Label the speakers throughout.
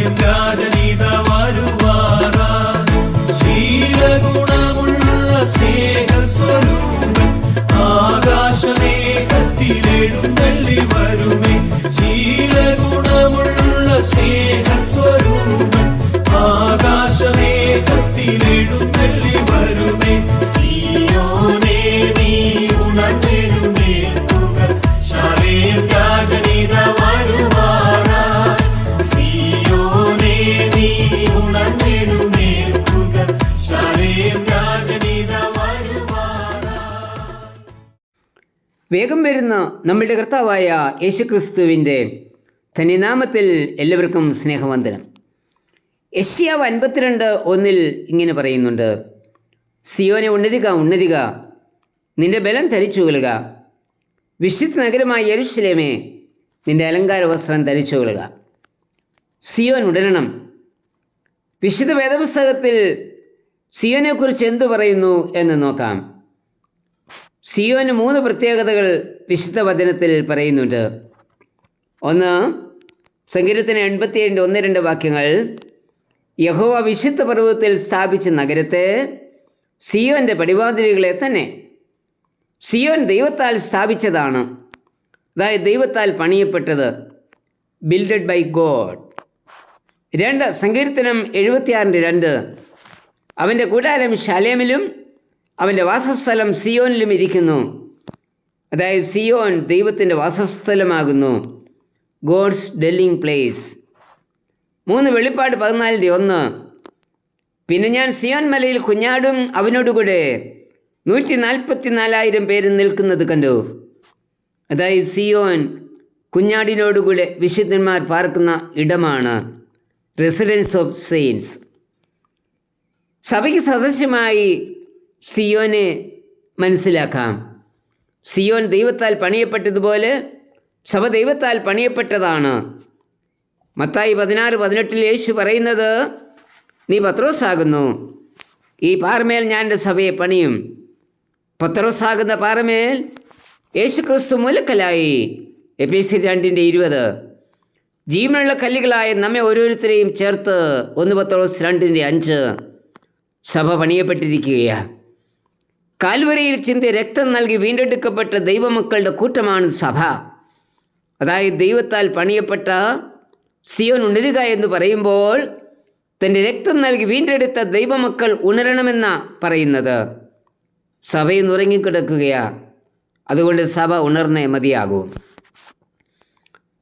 Speaker 1: என்றாத
Speaker 2: വേഗം വരുന്ന നമ്മളുടെ കർത്താവായ യേശുക്രിസ്തുവിന്റെ ധനിനാമത്തിൽ എല്ലാവർക്കും സ്നേഹവന്ദനം. യഷ്യാവ് അൻപത്തിരണ്ട് ഒന്നിൽ ഇങ്ങനെ പറയുന്നുണ്ട് സിയോനെ ഉണരുക ഉണരുക നിന്റെ ബലം ധരിച്ചു കൊള്ളുക. വിശുദ്ധ നഗരമായ യരുഷലേമേ നിന്റെ അലങ്കാര വസ്ത്രം ധരിച്ചു കൊള്ളുക. സിയോൻ ഉടരണം വിശുദ്ധ വേദപുസ്തകത്തിൽ സിയോനെക്കുറിച്ച് എന്തു പറയുന്നു എന്ന് നോക്കാം. സിയോന് മൂന്ന് പ്രത്യേകതകൾ വിശുദ്ധ വചനത്തിൽ പറയുന്നുണ്ട്. ഒന്ന് സങ്കീർത്തന എൺപത്തിയേഴിന്റെ ഒന്ന് രണ്ട് വാക്യങ്ങൾ. യഹോവ വിശുദ്ധ പർവതത്തിൽ സ്ഥാപിച്ച നഗരത്തെ സിയോന്റെ പടിവാതിലുകളെ തന്നെ. സിയോൻ ദൈവത്താൽ സ്ഥാപിച്ചതാണ്. അതായത് ദൈവത്താൽ പണിയപ്പെട്ടത്. ബിൽഡഡ് ബൈ ഗോഡ് രണ്ട് സങ്കീർത്തനം എഴുപത്തിയാറിന്റെ രണ്ട്. അവന്റെ കൂടാരം ശലേമിലും അവന്റെ വാസസ്ഥലം സിയോനിലും ഇരിക്കുന്നു. അതായത് സിയോൻ ദൈവത്തിന്റെ വാസസ്ഥലമാകുന്നു. God's dwelling place. മൂന്ന് വെളിപ്പാട് പതിനാലിന്റെ ഒന്ന്. പിന്നെ ഞാൻ സിയോൻ മലയിൽ കുഞ്ഞാടും അവനോടുകൂടെ നൂറ്റി നാൽപ്പത്തി നാലായിരം പേര് നിൽക്കുന്നത് കണ്ടു. അതായത് സിയോൻ കുഞ്ഞാടിനോടുകൂടെ വിശുദ്ധന്മാർ പാർക്കുന്ന ഇടമാണ്. റെസിഡൻസ് ഓഫ് സെയിൻസ് സഭയ്ക്ക് സദസ്യമായി സിയോനെ മനസ്സിലാക്കാം. സിയോൻ ദൈവത്താൽ പണിയപ്പെട്ടതുപോലെ സഭ ദൈവത്താൽ പണിയപ്പെട്ടതാണ്. മത്തായി പതിനാറ് പതിനെട്ടിൽ യേശു പറയുന്നത് നീ പത്രോസാകുന്നു. ഈ പാറമേൽ ഞാൻ എന്റെ സഭയെ പണിയും. പത്രോസാകുന്ന പാറമേൽ യേശു ക്രിസ്തു മൂലക്കലായി. എപി സി രണ്ടിന്റെ ഇരുപത്. ജീവനുള്ള കല്ലുകളായ നമ്മെ ഓരോരുത്തരെയും ചേർത്ത് ഒന്ന് പത്രോസ് രണ്ടിന്റെ അഞ്ച്. സഭ പണിയപ്പെട്ടിരിക്കുകയാണ്. കാൽവരയിൽ ചിന്തി രക്തം നൽകി വീണ്ടെടുക്കപ്പെട്ട ദൈവമക്കളുടെ കൂട്ടമാണ് സഭ. അതായത് ദൈവത്താൽ പണിയപ്പെട്ട സിയോൻ ഉണരുക എന്ന് പറയുമ്പോൾ തന്റെ രക്തം നൽകി വീണ്ടെടുത്ത ദൈവമക്കൾ ഉണരണമെന്ന പറയുന്നത്. സഭയിൽ ഉറങ്ങിക്കിടക്കുകയാ. അതുകൊണ്ട് സഭ ഉണർന്നേ മതിയാകൂ.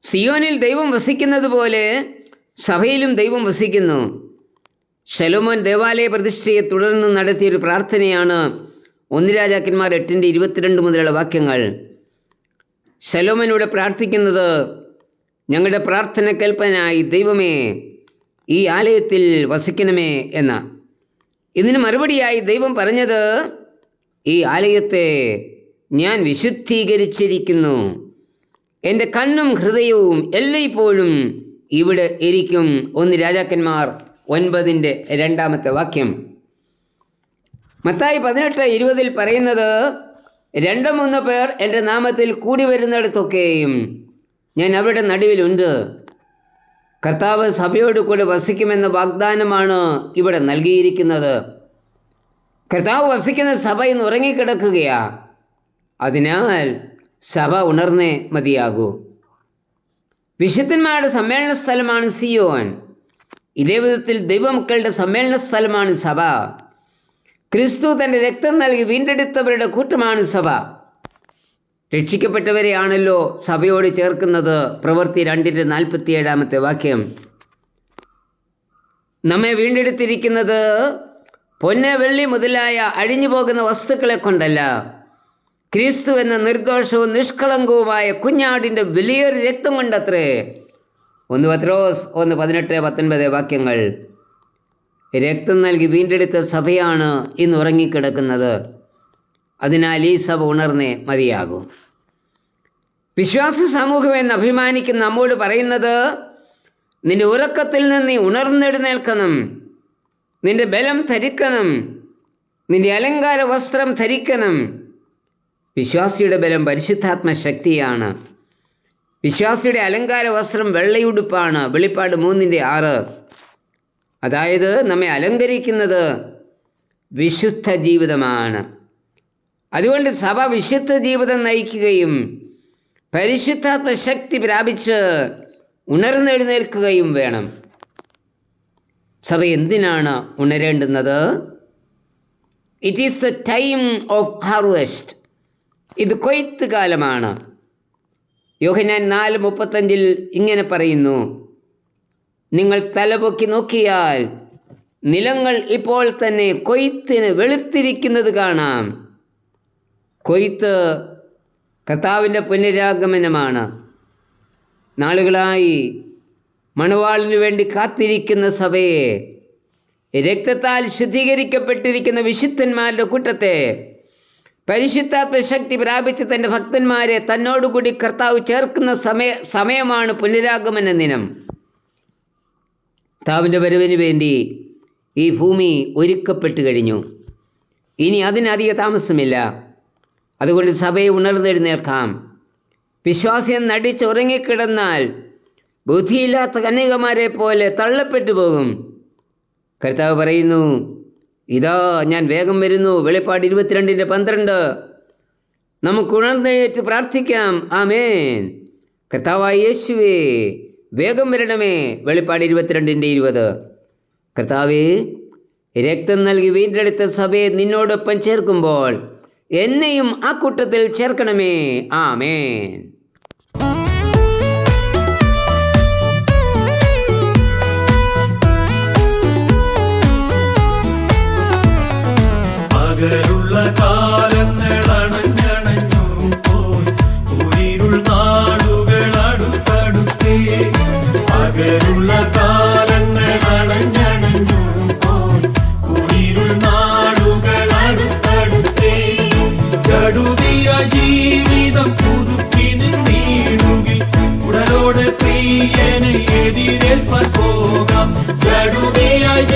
Speaker 2: സിയോനിൽ ദൈവം വസിക്കുന്നത് പോലെ സഭയിലും ദൈവം വസിക്കുന്നു. ശലോമോൻ ദേവാലയ പ്രതിഷ്ഠയെ തുടർന്ന് നടത്തിയൊരു പ്രാർത്ഥനയാണ് ഒന്ന് രാജാക്കന്മാർ എട്ടിന്റെ ഇരുപത്തിരണ്ട് മുതലുള്ള വാക്യങ്ങൾ. ശലോമനോട് പ്രാർത്ഥിക്കുന്നത് ഞങ്ങളുടെ പ്രാർത്ഥന കേൾപ്പനായി ദൈവമേ ഈ ആലയത്തിൽ വസിക്കണമേ എന്ന. ഇതിന് മറുപടിയായി ദൈവം പറഞ്ഞത് ഈ ആലയത്തെ ഞാൻ വിശുദ്ധീകരിച്ചിരിക്കുന്നു. എന്റെ കണ്ണും ഹൃദയവും എല്ലായ്പ്പോഴും ഇവിടെ ഇരിക്കും ഒന്ന് രാജാക്കന്മാർ ഒൻപതിന്റെ രണ്ടാമത്തെ വാക്യം. മത്തായി പതിനെട്ട് ഇരുപതിൽ പറയുന്നത് രണ്ടോ മൂന്നോ പേർ എന്റെ നാമത്തിൽ കൂടി വരുന്നിടത്തൊക്കെയും ഞാൻ അവരുടെ നടുവിലുണ്ട്. കർത്താവ് സഭയോട് കൂടെ വസിക്കുമെന്ന വാഗ്ദാനമാണ് ഇവിടെ നൽകിയിരിക്കുന്നത്. കർത്താവ് വസിക്കുന്ന സഭ ഇന്ന് ഉറങ്ങിക്കിടക്കുകയാ. അതിനാൽ സഭ ഉണർന്നേ മതിയാകൂ. വിശുദ്ധന്മാരുടെ സമ്മേളന സ്ഥലമാണ് സിയോൻ. ഇതേ വിധത്തിൽ ദൈവമക്കളുടെ സമ്മേളന സ്ഥലമാണ് സഭ. ക്രിസ്തു തന്റെ രക്തം നൽകി വീണ്ടെടുത്തവരുടെ കൂട്ടമാണ് സഭ. രക്ഷിക്കപ്പെട്ടവരെയാണല്ലോ സഭയോട് ചേർക്കുന്നത്. പ്രവൃത്തി രണ്ടിന്റെ നാൽപ്പത്തി ഏഴാമത്തെ വാക്യം. നമ്മെ വീണ്ടെടുത്തിരിക്കുന്നത് പൊന്ന് വെള്ളി മുതലായ അഴിഞ്ഞു പോകുന്ന വസ്തുക്കളെ കൊണ്ടല്ല. ക്രിസ്തു എന്ന നിർദോഷവും നിഷ്കളങ്കവുമായ കുഞ്ഞാടിന്റെ വലിയൊരു രക്തം കൊണ്ടത്രേ. ഒന്ന് പത്രോസ് ഒന്ന് പതിനെട്ട് പത്തൊൻപത് വാക്യങ്ങൾ. രക്തം നൽകി വീണ്ടെടുത്ത സഭയാണ് ഇന്ന് ഉറങ്ങിക്കിടക്കുന്നത്. അതിനാൽ ഈ സഭ ഉണർന്നേ മതിയാകും. വിശ്വാസ സമൂഹം എന്ന് അഭിമാനിക്കുന്ന നമ്മോട് പറയുന്നത് നിന്റെ ഉറക്കത്തിൽ നിന്ന് നീ ഉണർന്നെഴുന്നേൽക്കണം. നിന്റെ ബലം ധരിക്കണം. നിന്റെ അലങ്കാര വസ്ത്രം ധരിക്കണം. വിശ്വാസിയുടെ ബലം പരിശുദ്ധാത്മ ശക്തിയാണ്. വിശ്വാസിയുടെ അലങ്കാര വസ്ത്രം വെള്ളയുടുപ്പാണ്. വെളിപ്പാട് മൂന്നിന്റെ ആറ്. അതായത് നമ്മെ അലങ്കരിക്കുന്നത് വിശുദ്ധ ജീവിതമാണ്. അതുകൊണ്ട് സഭ വിശുദ്ധ ജീവിതം നയിക്കുകയും പരിശുദ്ധാത്മ ശക്തി പ്രാപിച്ച് ഉണർന്നെഴുന്നേൽക്കുകയും വേണം. സഭ എന്തിനാണ് ഉണരേണ്ടുന്നത്? It is the time of harvest ഇത് കൊയ്ത്ത് കാലമാണ്. യോഹനാൻ നാല് മുപ്പത്തഞ്ചിൽ ഇങ്ങനെ പറയുന്നു. നിങ്ങൾ തലപൊക്കി നോക്കിയാൽ നിലങ്ങൾ ഇപ്പോൾ തന്നെ കൊയ്ത്തിന് വെളുത്തിരിക്കുന്നത് കാണാം. കൊയ്ത്ത് കർത്താവിന്റെ പുനരാഗമനമാണ്. നാളുകളായി മണവാളിനു വേണ്ടി കാത്തിരിക്കുന്ന സഭയെ രക്തത്താൽ ശുദ്ധീകരിക്കപ്പെട്ടിരിക്കുന്ന വിശുദ്ധന്മാരുടെ കൂട്ടത്തെ പരിശുദ്ധാത്മ ശക്തി പ്രാപിച്ച് തന്റെ ഭക്തന്മാരെ തന്നോടുകൂടി കർത്താവ് ചേർക്കുന്ന സമയ സമയമാണ് പുനരാഗമന ദിനം. കർത്താവിന്റെ വരവിന് വേണ്ടി ഈ ഭൂമി ഒരുക്കപ്പെട്ട് കഴിഞ്ഞു. ഇനി അതിനധിക താമസമില്ല. അതുകൊണ്ട് സഭയെ ഉണർന്നെഴുന്നേൽക്കാം. വിശ്വാസം നടിച്ചുറങ്ങിക്കിടന്നാൽ ബുദ്ധിയില്ലാത്ത കന്യകമാരെ പോലെ തള്ളപ്പെട്ടു പോകും. കർത്താവ് പറയുന്നു ഇതാ ഞാൻ വേഗം വരുന്നു. വെളിപ്പാട് ഇരുപത്തിരണ്ടിന്റെ പന്ത്രണ്ട്. നമുക്ക് ഉണർന്നെഴുന്നേറ്റ് പ്രാർത്ഥിക്കാം. ആമേൻ. കർത്താവായ യേശുവേ വേഗം വരണമേ. വെളിപ്പാട് ഇരുപത്തിരണ്ടിന്റെ ഇരുപത്. കർത്താവേ രക്തം നൽകി വീണ്ടെടുത്ത സഭയെ നിന്നോടൊപ്പം ചേർക്കുമ്പോൾ എന്നെയും ആ കൂട്ടത്തിൽ ചേർക്കണമേ. ആമേൻ.
Speaker 1: சேனை எதிரேற்பர் போகம் சடுதியாய்